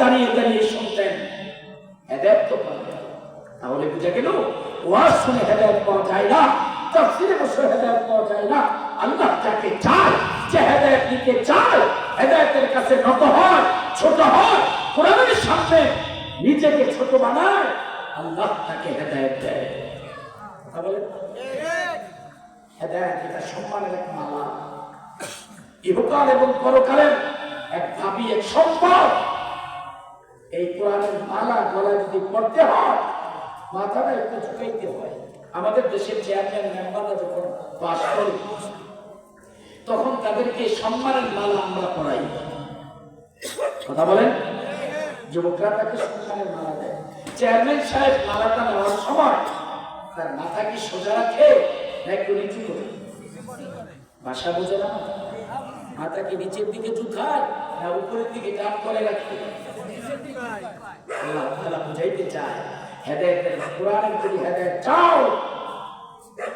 দাঁড়িয়ে দাঁড়িয়ে শুনতেন হেদায়ত তো পাওয়া গেল। তাহলে বুঝা গেল ওয়াজ শুনে হেদায়ত পাওয়া যায় না, তাফসিরে বসে হেদায়ত পাওয়া যায় না। আল্লাহ যাকে চায়, যে হেদায়ত নিতে চায়, হেদায়তের কাছে নত হয়, ছোট হয়, কোরআনের সামনে নিজেকে ছোট বানায়, আল্লাহ তাকে হেদায়ত দেয়। কথা বলেন? হেদায়ত এটা সম্মানের এক মালা। ইহকাল এবং পরকালের এক ভাবি, এক সম্পদ। এই কোরআনের মালা গলায় যদি পড়তে হয়, মাথাটা একটু ঝুঁকাইতে হয়। আমাদের দেশের চেয়ারম্যান মেম্বাররা যখন পাশ করে, তখন তাদেরকে সম্মানের মালা আমরা পড়াই কথা বলেন? যুবকরা তাকে সম্মানের মালা দেয়। চেয়ারম্যান সাহেব মালাটা নেওয়ার সময় তার মাথা কি সোজা রাখে না একটু নিচু করে? ভাষা বোঝে না। মাথা কি নিচের দিকে ঝুঁকায় না উপরের দিকে টান করে রাখে। আল্লাহ তাআলা বুঝাইতে চায় হেদায়েতের কোরআনের যদি হেদায়েত চাও।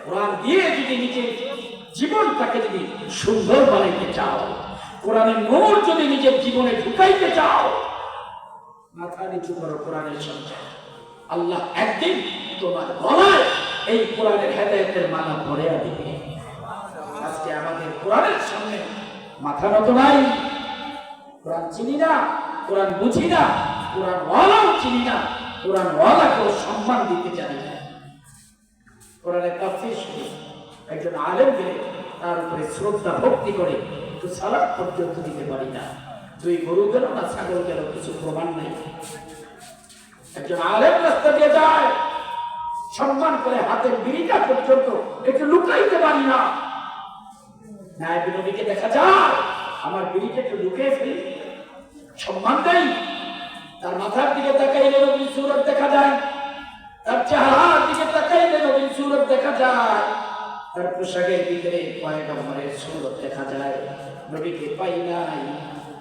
কোরআন দিয়ে যদি নিজের জীবনটাকে যদি সুন্দর বানাইতে চাও, কোরআনের নূর যদি নিজের জীবনে ঢুকাইতে চাও, মাথা নিচু করো কোরআনের সঙ্গে। আল্লাহ একদিন তোমার গলায় এই কোরআনের হেদায়েতের মালা পরে দিবে। আজকে আমাদের কোরআনের সামনে মাথা নত নাই। কোরআন চিনি না, কোরআন বুঝি না, কোরআন ওয়ালাও চিনি না, কোরআন ওয়ালাকেও সম্মান দিতে জানি না। কোরআনের তাফসীর শুনি একজন আলেম গেলে তার উপরে শ্রদ্ধা, ভক্তি করে একটু সালাদ পর্যন্ত দিতে পারি না। দুই গরু গেল না, ছাগল গেল, কিছু প্রমাণ নেই। একজন আলেম রাস্তা দিয়ে যায়, সম্মান করে হাতের বিড়িটা পর্যন্ত একটু লুকাইতে পারি না। নায়ক নবীকে দেখা যায় আমার বিড়িকে একটু লুকিয়ে ফেলি। সম্মান দেই। তার মাথার দিকে তাকাইলে নবীর সুরত দেখা যায়। তার চেহারার দিকে তাকাইলে নবীর সুরত দেখা যায়। তার পোশাকের ভিতরে পয়গম্বরের সুরত দেখা যায়। নবীকে পাই নাই।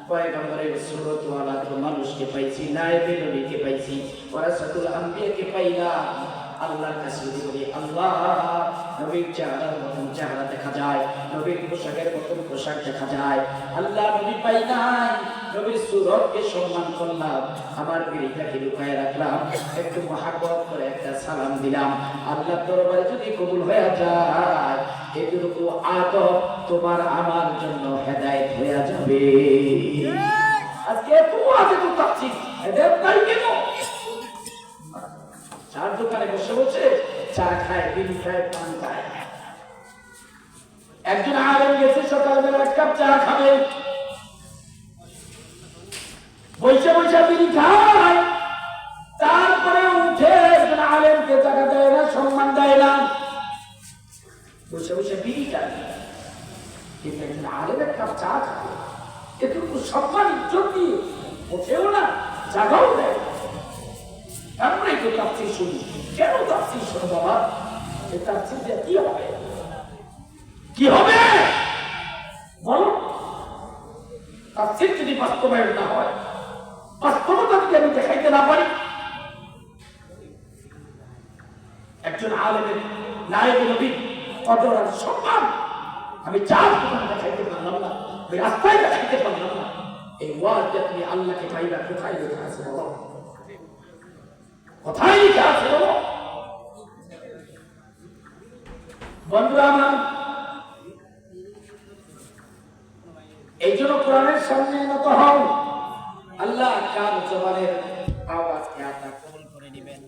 পয়গম্বরের সুরতওয়ালা তো মানুষকে পাইছি নায়েবে নবীকে পাইছি। ওয়ারাসাতুল আম্বিয়াকে পাইলাম। আল্লাহর কাছে বলি, আল্লাহ, নবীর চেহারার মতন চেহারা দেখা যায়, নবীর পোশাকের মতন পোশাক দেখা যায়। আল্লাহ নবী পাই নাই, নবীর সুরতকে সম্মান করলাম, আমার বিড়িটাকে লুকায় রাখলাম, একটু মহাব্বত করে একটা সালাম দিলাম। আল্লাহ দরবারে যদি কবুল হয়ে যায়, এটুকু আদব তোমার আমার জন্য হেদায়েত হয়ে যাবে। আজকে এত আজে তো চাচ্ছি হেদায়েত নাই কেন? চার দোকানে বসে বসে চা খায় বিড়ি খায়, পান খায়। একজন আলেম গেছে, সকালবেলা এক কাপ চা খাবে। বৈশা বৈশা বিড়ি খায়। তারপরে উঠে একজন আলেমকে টাকা দেয় না, সম্মান দেয় না। বসে বসে বিড়ি খায়। কিন্তু একজন আলেম এক কাপ চা খাবে এটুকু সম্মান ইজ্জত ওঠেও না, জাগাও দেয়। না। আমরাই তো তাফসির শুনি। কেন তাফসির শোনো বাবা? তাফসির দিয়ে কি হবে? কি হবে? বলো। তাফসির যদি বাস্তবায়ন না হয়, বাস্তবতা যদি আমি দেখাইতে না পারি, একজন আলেমের নায়ক নবী কদর সম্মান আমি চার দোকান দেখাইতে পারলাম না আমি রাস্তায় দেখাইতে পারলাম না। এই ওয়াজ তুমি আল্লাহকে পাইবা, কোথায় লেখা আছে বলো? কোথায় লিখে আছে বলো? বন্ধুরা আমার এই জন্য কোরআনের সামনে নত হও। আল্লাহ কার জবানের আওয়াজকে আল্লাহ কবুল করে নেবেন।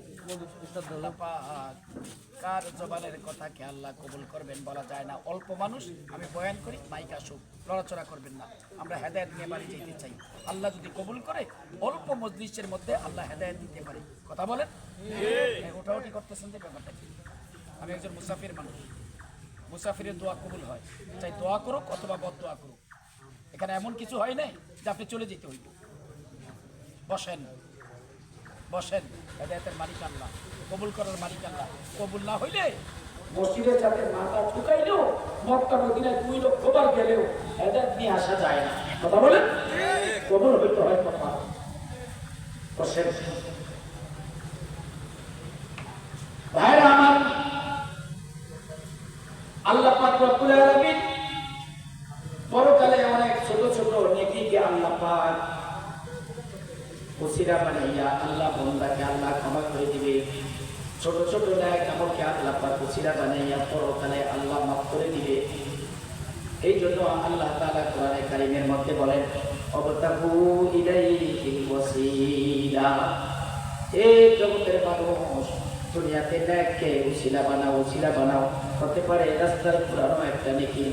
কার জবানের কথাকে আল্লাহ কবুল করবেন বলা যায় না। অল্প মানুষ আমি বয়ান করি মাইক আসুক লড়াচড়া করবেন না। আমরা হেদায়ত নিয়ে বাড়ি যেতে চাই। আল্লাহ যদি কবুল করে অল্প মজলিসের মধ্যে আল্লাহ হেদায়ত দিতে পারে। কথা বলেন? হ্যাঁ, ওঠাউঠি করতেছেন যে ব্যাপারটা কি? আমি একজন মুসাফির মানুষ। মুসাফিরের দোয়া কবুল হয়। চাই দোয়া করুক অথবা বদ দোয়া করুক। এখানে এমন কিছু হয় নাই যে আপনি চলে যেতে হইব। বসেন বসেন। হেদায়তের মালিক আল্লাহ কবুল করার মালিক আল্লাহ। কবুল না হইলে মসজিদে যাতে মাথা ঠুকাইলেও মক্কা মদিনায় দুই লক্ষ বার গেলেও হেদায়ত নিয়ে আসা যায় না। কথা বলেন? কবুল হইতে হয় কথা বসেন ভাইরা আমার আল্লাহ পাক রব্বুল আলামিন আল্লাহ বানাইয়া আল্লাহ বন্দাকে আল্লাহ ক্ষমা করে দিবে। ছোট ছোট ন্যায় কামড়কে আল্লাহ পাক উসিরা বানাইয়া পরকালে আল্লাহ মাফ করে দিবে। এই জন্য আল্লাহ তাআলা কোরআনে কারিমের মধ্যে বলেন, অবতাহু ইলাইহিল ওয়াসিলা। হে জগতের মানুষ, দুনিয়াতে ন্যাককে উসিলা বানাও উসিলা বানাও। হতে পারে রাস্তার পুরানো একটা নাকি।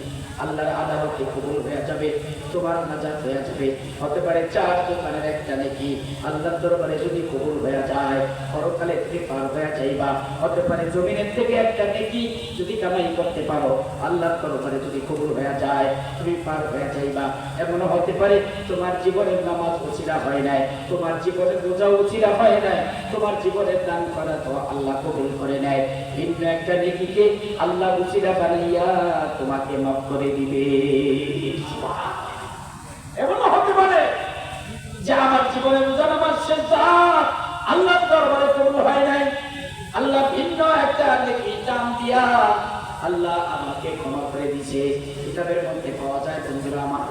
আল্লাহর আদালতে কবুল হয়ে যাবে, তোমার নাজাত হয়ে যাবে। হতে পারে চার দোকানের একটা নাকি, আল্লাহর দরবারে যদি কবুল হয়ে যায়, পরকালে তুমি পার হয়ে যাইবা। হতে পারে জমিনের থেকে একটা নেকি যদি কামাই করতে পারো, আল্লাহর দরবারে যদি কবুল হয়ে যায় তুমি পার হয়ে যাইবা। এমনও হতে পারে তোমার জীবনের নামাজ উচিরা হয় নাই, তোমার জীবনের রোজা উচিরা হয় নাই, তোমার জীবনের দান করা তো আল্লাহ কবুল করে নেয়। ভিন্ন একটা নেকিকে আল্লাহ উচিরা বানাইয়া তোমাকে মাফ করে দিবে। এমনও হতে পারে যে আমার জীবনে রোজা নামাজ শেষ দরবারে কবুল হয় নাই। আল্লাহ ভিন্ন একটা নেকি দিয়া আল্লাহ আমাকে ক্ষমা করে দিছে কিতাবের মধ্যে পাওয়া যায়, বন্ধুরা আমার।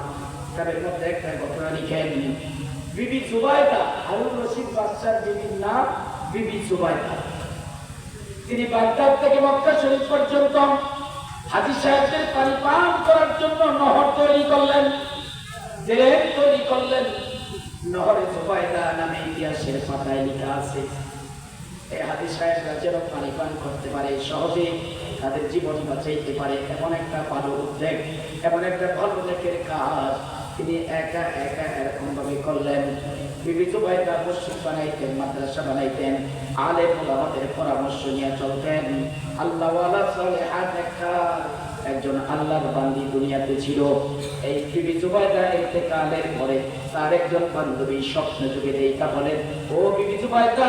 কিতাবের মধ্যে একটা ঘটনা লিখেন। বিবি জুবাইদা হারুন রশিদ বাদশার বিবির নাম বিবি জুবাইদা তিনি বাগদাদ থেকে মক্কা শরীফ পর্যন্ত হাজি সাহেবদের পানি পান করার জন্য নহর তৈরি করলেন ড্রেন তৈরি করলেন। নহরে জুবাইদা নামে ইতিহাসের পাতায় লেখা আছে এই সাহেবরা যেন পানি পান করতে পারে, সহজে তাদের জীবন বাঁচাইতে পারে, এমন একটা ভালো উদ্যোগ, এমন একটা ভালো উদ্যোগের কাজ তিনি একা একা এরকম ভাবে করলেন। বিবিধ ভাইরা মসজিদ বানাইতেন, মাদ্রাসা বানাইতেন আলে আমাদের পরামর্শ নিয়ে চলতেন। আল্লাহ সালেহাত দেখা একজন আল্লাহর বান্দি দুনিয়াতে ছিল। এই বিবি জুবাইদা ইন্তেকালের পরে তার একজন বান্ধবী স্বপ্ন যুগে দেখা বলেন, ও বিবি জুবাইদা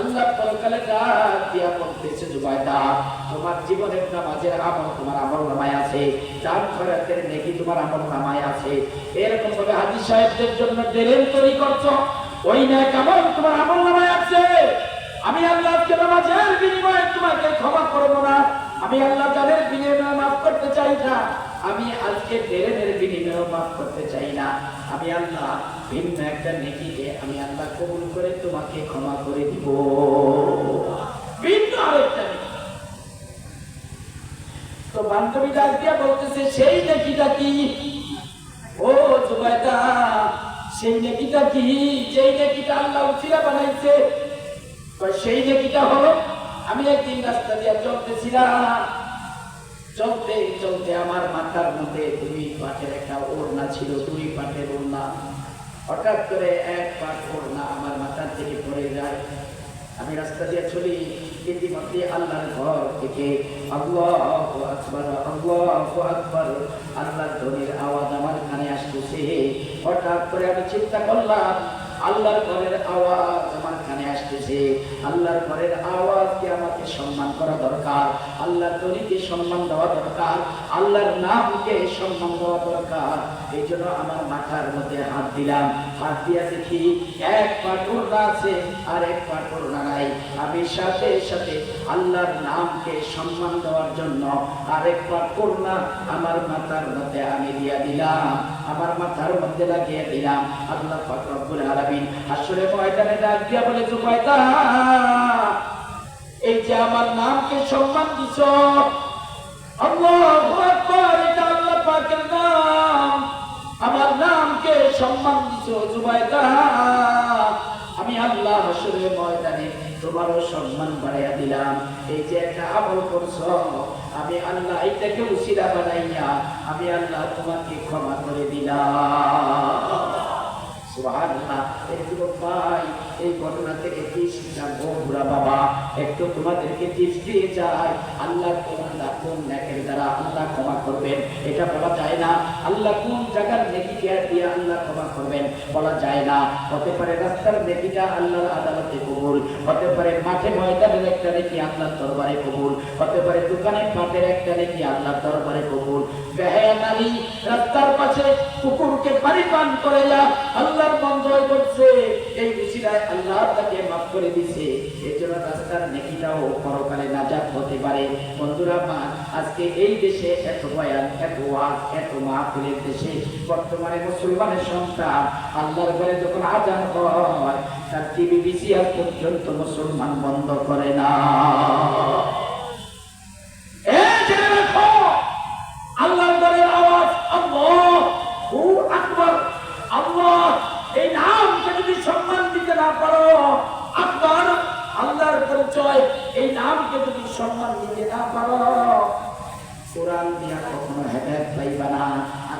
আল্লাহ পরকালে দিয়া বলতেছে জুবাইদা, তোমার জীবনের নামাজের আমল তোমার আমল নামায় আছে দান খয়রাতের নেকি তোমার আমল নামায় আছে। এরকম ভাবে হাজি সাহেবদের জন্য ডেরেন তৈরি করছ, ওই ন্যাক আমল তোমার আমল নামায় আছে। আমি আল্লাহকে নামাজের বিনিময়ে তোমাকে ক্ষমা করব না, আমি আল্লাহ তাদের বিনিময়ে মাফ করতে চাই না। আমি আজকে ডেরেনের বিনিময়ে মাফ করতে চাই না। আমি আল্লাহ, ভিন্ন একটা নেকিকে আমি আল্লাহ কবুল করে তোমাকে ক্ষমা করে দিব। ভিন্ন আরেকটা তো বান্ধবী ডাক বলতেছে, সেই নেকিটা কি? ও জুবাইদা, সেই নেকিটা কি? যেই নেকিটা আল্লাহ উচিরা বানাইছে সেই নেকিটা হলো, আমি একদিন রাস্তা দিয়ে চলতেছিলাম। চলতে চলতে আমার মাথার মধ্যে দুই পাটের একটা ওড়না ছিল, দুই পাটের ওড়না। হঠাৎ করে এক পাট ওড়না আমার মাথার থেকে পড়ে যায়। আমি রাস্তা দিয়ে চলি, ইতিমধ্যে আল্লাহর ঘর থেকে আকবর আকবর, আল্লাহর ধ্বনির আওয়াজ আমার কানে আসতেছে। হঠাৎ করে আমি চিন্তা করলাম, আল্লাহর ঘরের আওয়াজ আমার কানে আসতেছে। আল্লাহর ঘরের আওয়াজকে আমাকে সম্মান করা দরকার। আল্লাহর ধ্বনিকে সম্মান দেওয়া দরকার। আল্লাহর নামকে সম্মান দেওয়া দরকার। এই জন্য আমার মাথার মধ্যে হাত দিলাম। হাত দিয়া দেখি, এক পাটুরনা আছে আর এক পাটুরনা নাই। আমি সাথে সাথে আল্লাহর নামকে সম্মান দেওয়ার জন্য আরেক পাটুরনা আমার মাথার মধ্যে আমি দিয়া দিলাম। আমার মাথার মধ্যে লাগিয়ে দিলাম। আল্লাহ পাক রব্বুল আলামিন আসলে ময়দানে ডাক দিয়া বলে আমার নামকে সম্মান দিছ আমি আল্লাহ ময়দানে তোমারও সম্মান বাড়াইয়া দিলাম। এই যে একটা আমল করছ, আমি আল্লাহ এটাকে উসিরা বানাইয়া আমি আল্লাহ তোমাকে ক্ষমা করে দিলাম। ভাই এই ঘটনা থেকে কি ও বুড়া বাবা, একটু তোমাদেরকে টিপস দিয়ে যায় আল্লাহ তোমার কোন নেকের দ্বারা আল্লাহ ক্ষমা করবেন? এটা বলা যায় না। আল্লাহ কোন জায়গার নেকিকে দিয়ে আল্লাহ ক্ষমা করবেন? বলা যায় না। হতে পারে রাস্তার নেকিটা আল্লাহর আদালতে কবুল। হতে পারে মাঠে ময়দানের একটা নেকি আল্লাহর দরবারে কবুল। হতে পারে দোকানের পাটের একটা নেকি আল্লাহর দরবারে কবুল। আল্লাহর বন্ধ করছে এই উসিলায় আল্লাহ তাকে মাফ করে দিছে জন্য রাস্তার নেকিটাও পরকালে নাজাত হতে পারে। বন্ধুরা, মা, আজকে এই দেশে এত বয়ান, এত ওয়াজ, এত মাহফিলের দেশে বর্তমানে মুসলমানের সন্তান আল্লাহর ঘরে যখন আজান হয়, তার টিভি বিসিআর পর্যন্ত মুসলমান বন্ধ করে না। আল্লাহ আল্লাহ এই নামকে যদি সম্মান দিতে না পারো আকবার আল্লাহর পরিচয় এই নামকে যদি সম্মান দিতে না পারো। কোরআন দিয়া কখনো হেদায়ত পাইবা না।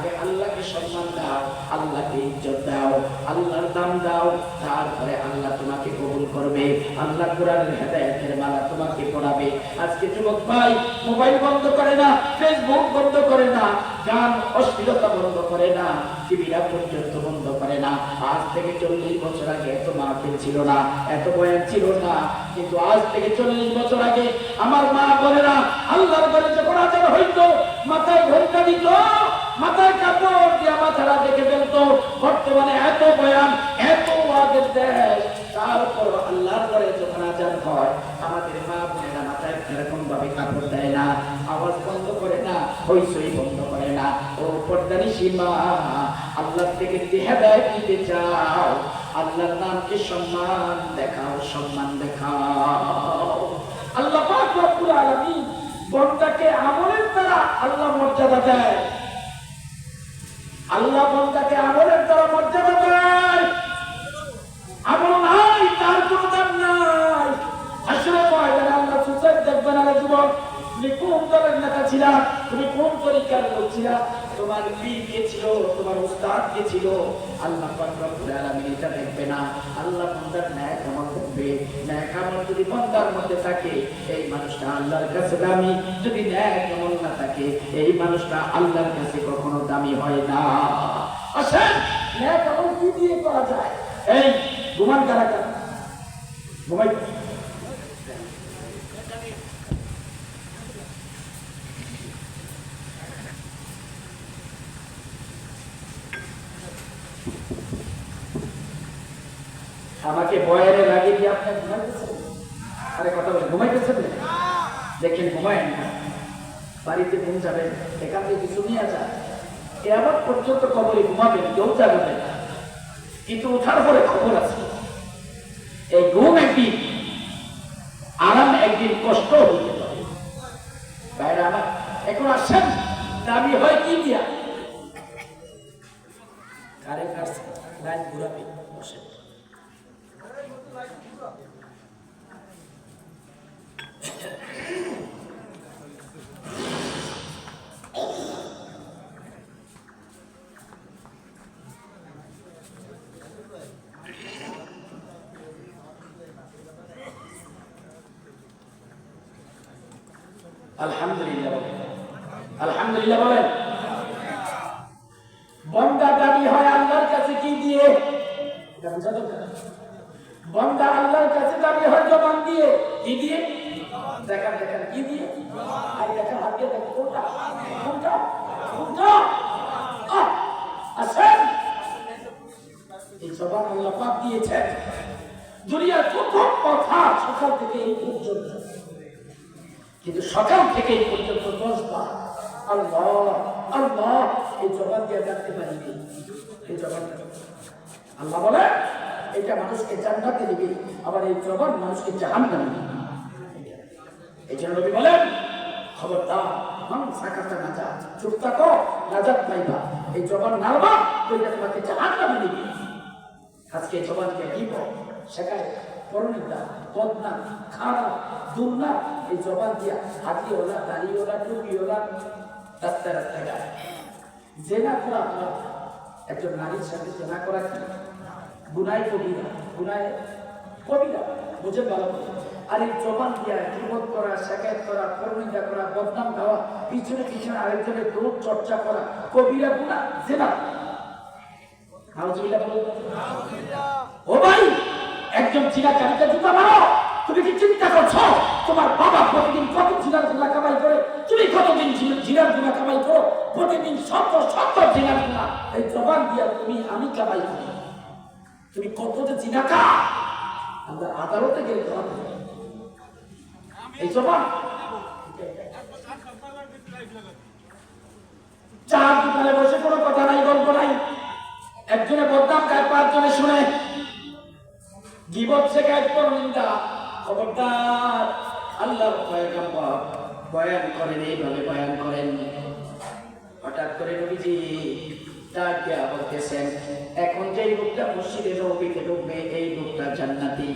আগে আল্লাহকে সম্মান দাও, আল্লাহকে ইজ্জত দাও, আল্লাহর দাম দাও, তারপরে আল্লাহ তোমাকে কবুল করবে, আল্লাহ কোরআনের হেদায়তের মালা তোমাকে পড়াবে। আজকে যুবক ভাই, মোবাইল বন্ধ করে না, ফেসবুক বন্ধ করে না, গান অশ্লীলতা বন্ধ করে না টিভিটা পর্যন্ত বন্ধ করে না। আজ থেকে চল্লিশ বছর আগে এত মাহফিল ছিল না, এত বয়ান ছিল না, কিন্তু আজ থেকে চল্লিশ বছর আগে আমার মা বোনেরা আল্লাহর ঘরে যখন আচার হইতো, মাথায় ঘণ্টা দিত মাথায় কাপড় দিয়ে মাথাটা দেখে ফেলতো, বর্তমানে এত বয়ান, এত ওয়াজের দেশ তারপর আল্লাহর ঘরে যখন আচার হয়, আমাদের মা বোনেরা মাথায় এরকম ভাবে কাপড় দেয় না, আওয়াজ বন্ধ করে না হইসই বন্ধ করে না। ও পর্দানি সীমা আল্লাহ থেকে যদি হেদায়ত নিতে চাও, আল্লাহর নামকে সম্মান দেখাও সম্মান দেখাও। আল্লাহ পাক রব্বুল আলামিন বন্দাকে আমলের দ্বারা আল্লাহ মর্যাদা দেয়। আল্লাহ বন্দাকে আমলের দ্বারা মর্যাদা দেয়। আমল নাই, তার কোনো দাম নাই। আসলে ময়দানে আল্লাহ সুসাইড দেখবেন আরে যুবক তুমি কোন দলের নেতা ছিলা? তুমি কোন তরিকার লোক ছিলা? তোমার পীর কে ছিল, তোমার উস্তাদ কে ছিল? আল্লাহ রব্বুল আলামিন এটা দেখবে না। আল্লাহ বান্দার ন্যায় আমল দেখবে ন্যায় আমল যদি বান্দার মধ্যে থাকে, এই মানুষটা আল্লাহর কাছে দামি। যদি ন্যায় আমল না থাকে, এই মানুষটা আল্লাহর কাছে কখনো দামি হয় না। আসেন, ন্যায় আমল কি দিয়ে করা যায়? এই, ঘুমান কারা কারা? ঘুমাই আমাকে বয়ারে লাগিয়ে দিয়ে আপনি ঘুমাইতেছেন? আরে কথা বলে ঘুমাইতেছেন? দেখেন ঘুমায়েন না। বাড়িতে ঘুম যাবেন এখান থেকে কিছু নিয়ে যায় এবার পর্যন্ত কবরে ঘুমাবেন কেউ যাবে কিন্তু ওঠার পরে খবর আছে। এই ঘুম একদিন আরাম একদিন কষ্ট হইতে পারে বাইরে আমার এখন আসছেন দাবি হয় কি দিয়া কারে কাছে লাইন ঘুরাবে বসে আলহামদুলিল্লাহ বলেন আলহামদুলিল্লাহ বলেন। বন্দা দাবি হয় আল্লাহর কাছে কি দিয়ে। বন্দা আল্লাহর কাছে দাবি হয় জবান দিয়ে। কি দিয়ে? দেখান দেখান। কি দিয়ে? আর দেখান, হাত দিয়ে দেখেন। কিন্তু সকাল থেকে এই পর্যন্ত দশ বার আল্লাহ আল্লাহ, এই জবান দিয়ে ডাকতে পারিনি এই জবান আল্লাহ বলে, এটা মানুষকে জান্নাতে দিবে আবার এই জবান মানুষকে জাহান্নামে দিবে এই জন্য নবী বলেন, খবরদার, মান সাকাতা নাজাত, চুপ থাকো, নাজাত পাইবা। এই জবান নাড়বা ওইটা তোমাকে জাহান্নামে দিবে আজকে জবানকে দিব শেখায় পরনিন্দা, বদনা, খারাপ দুর্না এই জবান দিয়া হাতিওলা দাড়িওলা টুপিওলা রাস্তায় রাস্তায় গায় জেনা করা অপরাধ। একজন নারীর সাথে জেনা করা কি? গুনায় কবিরা গুনায় কবিরা বুঝে ভালো করে। জবান দিয়া জীবন করা শেখায়ত করা করমিন্দা করা বদনাম গাওয়া পিছনে পিছনে আরেকজনের দৌড় চর্চা করা কবিরা গুণা জেনা। ও ভাই একজন চিনা চারিটা জুতা মারো। তুমি কি চিন্তা করছ, তোমার বাবা প্রতিদিন কত জিনার গুণা কামাই করে? তুমি কতদিন জিনার গুণা কামাই করো? প্রতিদিন শত শত জিনার গুণা। এই জবান দিয়া তুমি, আমি কামাই করি। তুমি কত যে জিনাকা আমরা আদালতে গেলে জবান এই জবান। চার দোকানে বসে কোনো কথা নাই, গল্প নাই। একজনে বদনাম গায়ে, পাঁচজনে শুনে। গিবত শেখায় পর নিন্দা খবরদার, আল্লাহর পয়গম্বর বয়ান করেন, এইভাবে বয়ান করেন। হঠাৎ করে নবীজি ডাক বলতেছেন, এখন যেই লোকটা মসজিদে নবীতে ঢুকবে, এই লোকটা জান্নাতি।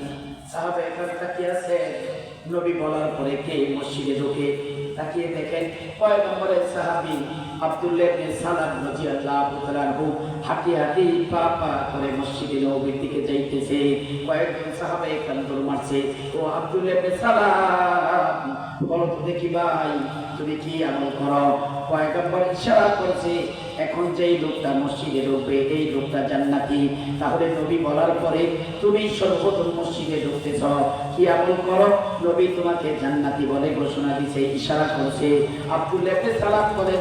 সাহাবে এখন তাকিয়ে আছে নবী বলার পরে কে মসজিদে ঢুকে? তাকিয়ে দেখেন পয়গম্বরের সাহাবী আব্দুল্লাহ ইবনে সালাম রাদিয়াল্লাহু তাআলা আনহু হাঁটি হাঁটি পা পা করে মসজিদে নবীর দিকে যাইতেছে। কয়েকজন সাহাবা এখান দৌড় মারছে। ও আব্দুল্লাহ ইবনে সালাম, বলো তো দেখি ভাই, তুমি কি আমল করো? পয়গম্বর ইশারা করেছে, এখন যেই লোকটা মসজিদে ঢুকবে, এই লোকটা জান্নাতি। তাহলে নবী বলার পরে তুমি সর্বপ্রথম মসজিদে ঢুকতেছ, কি আমল করো? নবী তোমাকে জান্নাতি বলে ঘোষণা দিছে, ইশারা করছে। আব্দুল্লাহ ইবনে সালাম বলেন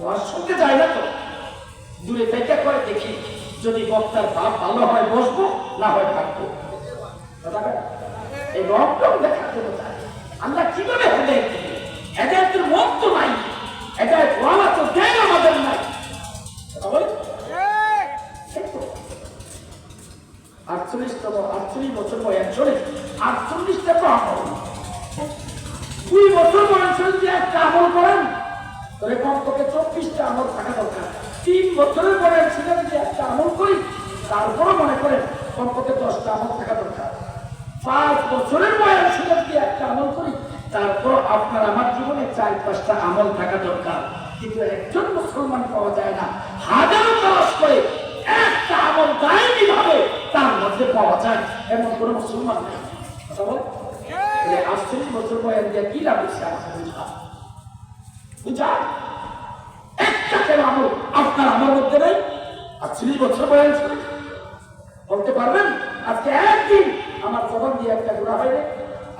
ওয়াজ যায় না তো। দূরে করে দেখি, যদি বক্তার ভালো হয় বসবো, না হয় থাকব। এই দেখার জন্য আল্লাহ কীভাবে মত তো নাই। হেদায়ত ওয়ালা তো আমাদের নাই। আটচল্লিশতম, আটচল্লিশ বছর বয়স, চলে। আটচল্লিশটা তো আমল। দুই বছর বয়স যদি একটা আমল করেন। তাহলে কমপক্ষে চব্বিশটা আমল থাকা দরকার। তিন বছরের বয়স ছিল যদি একটা আমল করি, তারপরও মনে করেন কমপক্ষে দশটা আমল থাকা দরকার। পাঁচ বছরের বয়স ছিল যদি একটা আমল করি তারপর আপনার আমার জীবনে চার, পাঁচটা আমল থাকা দরকার। কিন্তু একজন মুসলমান পাওয়া যায় না। হাজারো তালাশ করে একটা আমল দায়নি ভাবে তার মধ্যে পাওয়া যায়, এমন কোনো মুসলমান নেই। আটচল্লিশ বছর বয়স দিয়ে কি লাভ হচ্ছে বুঝা একটা কেন আমল আপনার আমার মধ্যে নেই। আটচল্লিশ বছর বয়স, বলতে পারবেন? আজকে একদিন আমার জবান দিয়ে একটা গুণা হয়নি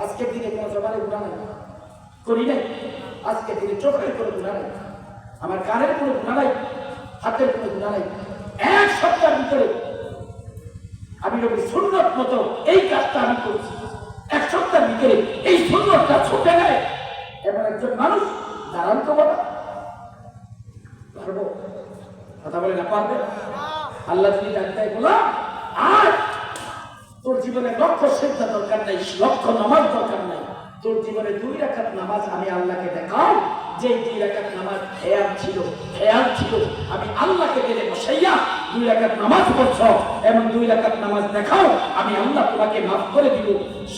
আজকের দিনে কোনো জবানে গুণা নাই। করি নাই। আজকের দিনে চোখের কোনো গুণা নাই। আমার কানের কোনো গুণা নাই। হাতের কোনো গুণা নাই। এক সপ্তাহের ভিতরে আমি রবি সুন্নত মতো এই কাজটা আমি করছি। এক সপ্তাহের ভিতরে এই সুন্নতটা ছুটে নেয় এমন একজন মানুষ দাঁড়ান তো বাবা। পারব কথা বলে না পারবে? আল্লাহ যদি ডাক্তার বলো আর তোর জীবনে লক্ষ্য শ্রদ্ধা দরকার নাই, লক্ষ্য নামাজ দরকার নাই। তোর জীবনে দুই রাখাত নামাজ আমি আল্লাহকে দেখাও যে দুই রাখাত নামাজ খেয়াল ছিল খেয়াল ছিল। আমি আল্লাহকে দিলে বসাইয়া দুই রাখাত নামাজ পড়ছ এবং দুই রাখাত নামাজ দেখাও, আমি আল্লাহ তোমাকে মাফ করে দিব।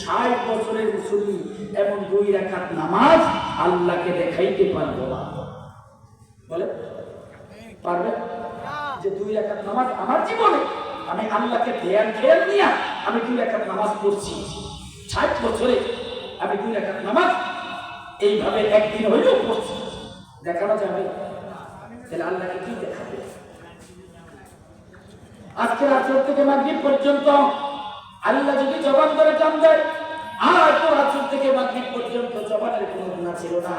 ষাট বছরের মুসলিম এবং দুই রাখাত নামাজ আল্লাহকে দেখাইতে পারব না। বলে পারবে? যে দুই রাকাত নামাজ আমার জীবনে, আমি আল্লাহকে ধ্যান খেয়াল নিয়ে আমি দুই রাকাত নামাজ পড়ছি। ষাট বছরে আমি দুই রাকাত নামাজ এইভাবে একদিন হইলেও পড়ছি। দেখানো যাবে। তাহলে আল্লাহকে কি দেখাবে? আজকে রাত্র থেকে মাগরিব পর্যন্ত আল্লাহ যদি জবান করে জান দেয় আর তো রাত্র থেকে মাগরিব পর্যন্ত জবানের কোনো ছিল না।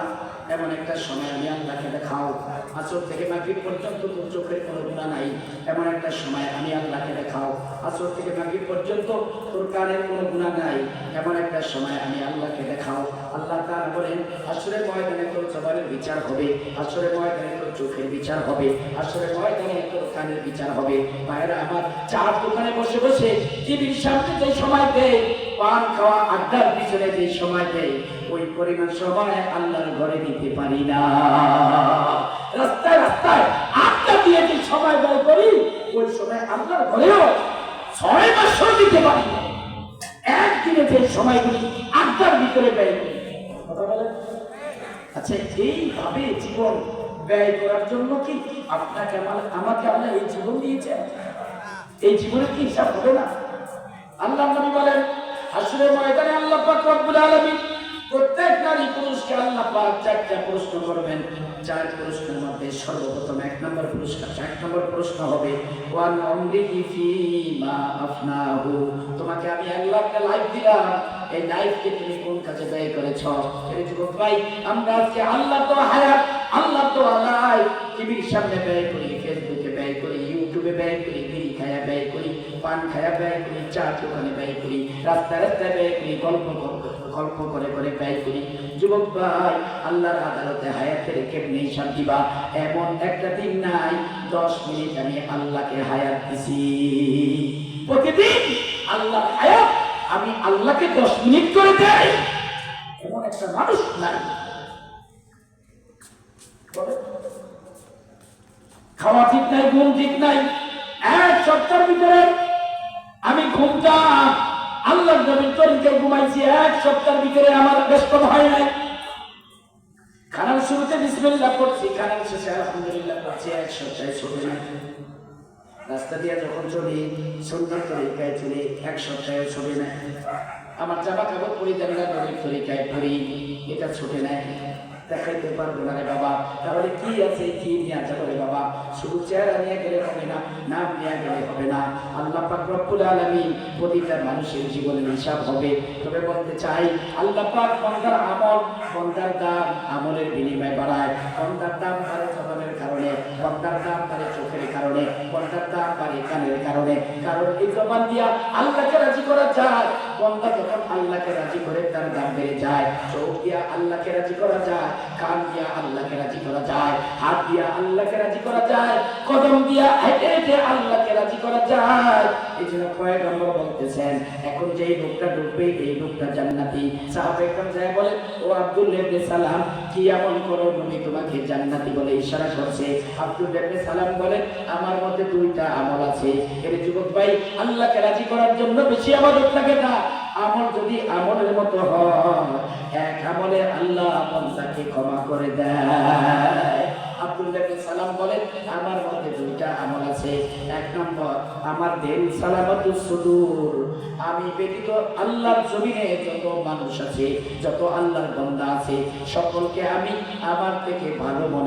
এমন একটা সময় আমি আল্লাহকে দেখাও। আসর থেকে মাগরিব পর্যন্ত তোর চোখের কোনো গুণা নাই। এমন একটা সময় আমি আল্লাহকে দেখাও। আসর থেকে মাগরিব পর্যন্ত তোর কানের কোনো গুণা নাই। এমন একটা সময় আমি আল্লাহকে দেখাও। আল্লাহ তাআলা বলেন, আসরের ময়দানে তোর জবানের বিচার হবে। আসরের ময়দানে তোর চোখের বিচার হবে। আসরের ময়দানে তোর কানের বিচার হবে। মায়েরা আমার চার দোকানে বসে বসে টিভির সামনে যে সময় দেয়, পান খাওয়া, আড্ডার পিছনে যে সময় দেয় ওই পরিমাণ সবাই আল্লাহর ঘরে দিতে পারি না। রাস্তায় রাস্তায় আড্ডা দিয়ে যে সময় ব্যয় করি, ওই সময় আল্লাহর ঘরেও ছয় বছর দিতে পারি না। একদিনে যে সময়গুলি আড্ডার ভিতরে ব্যয় করি। কথা বলেন? আচ্ছা এইভাবে জীবন ব্যয় করার জন্য কি আপনাকে আমার, আমাকে আল্লাহ এই জীবন দিয়েছেন? এই জীবনের কি হিসাব হবে না? আল্লাহ নবী বলেন, হাসরের ময়দানে আল্লাহ পাক রব্বুল আলামিন প্রত্যেক নারী পুরুষকে আল্লাহ পাক চারটা প্রশ্ন করবেন। চার প্রশ্নের মধ্যে সর্বপ্রথম এক নম্বর পুরস্কার এক নম্বর প্রশ্ন হবে, ওয়ান অমরিহি ফিমা আফনাহু। তোমাকে আমি এক লাখ লাইফ দিলাম। এই লাইফকে তুমি কোন কাজে ব্যয় করেছ? এই যুবক ভাই, আমরা আজকে আল্লাহ তো হায়াত, আল্লাহ তো আল্লাহ টিভির সামনে ব্যয় করি ফেসবুকে ব্যয় করি ইউটিউবে ব্যয় করি বিড়ি খায়া ব্যয় করি। পান খায়া ব্যয় করি, চা দোকানে ব্যয় করি, রাস্তায় রাস্তায় ব্যয় করি, গল্প গল্প করে করে ব্যয় করি। যুবক ভাই, আল্লাহর আদালতে হায়াতের কেমনি হিসাব দিবা? এমন একটা দিন নাই, দশ মিনিট আমি আল্লাহকে হায়াত দিছি। প্রতিদিন আল্লাহ হায়াত আমি আল্লাহকে দশ মিনিট করে দেয় এমন একটা মানুষ নাই। খাওয়া ঠিক নাই, ঘুম ঠিক নাই। এক সপ্তাহের ভিতরে আমি ঘুমটা আল্লাহ নবীর তরিকে ঘুমাইছি এক সপ্তাহের ভিতরে আমার ব্যস্ত হয় নাই। খানার শুরুতে বিসমিল্লাহ পড়ছি, খানার শেষে আলহামদুলিল্লাহ পড়ছি এক সপ্তাহে নাই। রাস্তা দিয়ে যখন চলি সুন্দর তরিকায় চলি, এক সপ্তাহে ছবি নেয় আমার জামা কাপড় পরিধানটা নবীর তরিকায় পরি এটা ছুটে নেয় দেখাইতে পারব না রে বাবা। তাহলে কি আছে, কি নিয়ে আছে বলে বাবা? শুধু চেহারা নিয়ে গেলে হবে না, নাম নিয়ে গেলে হবে না। আল্লাহ পাক রব্বুল আলামিন প্রতিটা মানুষের জীবনের হিসাব হবে। তবে বলতে চাই, আল্লাহ পাক বন্দার আমল, বন্দার দাম আমলের বিনিময় বাড়ায়। বন্দার দাম বাড়ে জবানের কারণে, বন্দার দাম বাড়ে চোখের কারণে, বন্দার দাম বাড়ে কানের কারণে। কারণ এই জবান দিয়া আল্লাহকে রাজি করা যায়। বন্দা যখন আল্লাহকে রাজি করে তার দাম বেড়ে যায়, চোখ দিয়া আল্লাহকে রাজি করা যায়, কান দিয়া আল্লাহকে রাজি করা যায়, হাত দিয়া আল্লাহকে রাজি করা যায়, কদম দিয়া হেঁটে হেঁটে আল্লাহকে রাজি করা যায়। এই জন্য বলতেছেন, এখন লোকটা ঢুকবে এই লোকটা জান্নাতি। যায় ও আব্দুল সালাম, কি এমন করো নবী তোমাকে জান্নাতি বলে ইশারা করছে? আব্দুল সালাম বলে আমার মধ্যে দুইটা আমল আছে। এর যুবক ভাই, আল্লাহকে রাজি করার জন্য বেশি আমাদের লাগে না। আমল যদি আমলের মতো হয়, এক আমলে আল্লাহ বন্দাকে ক্ষমা করে দেয়। আব্দুল্লাহ বিন সালাম আমার মধ্যে দুইটা আমল আছে। এক নম্বর, আমার দেল সালামতু সুদূর। আমি ব্যতীত আল্লাহর জমিনে যত মানুষ আছে, যত আল্লাহর বন্দা আছে, সকলকে আমি আমার থেকে ভালো মনে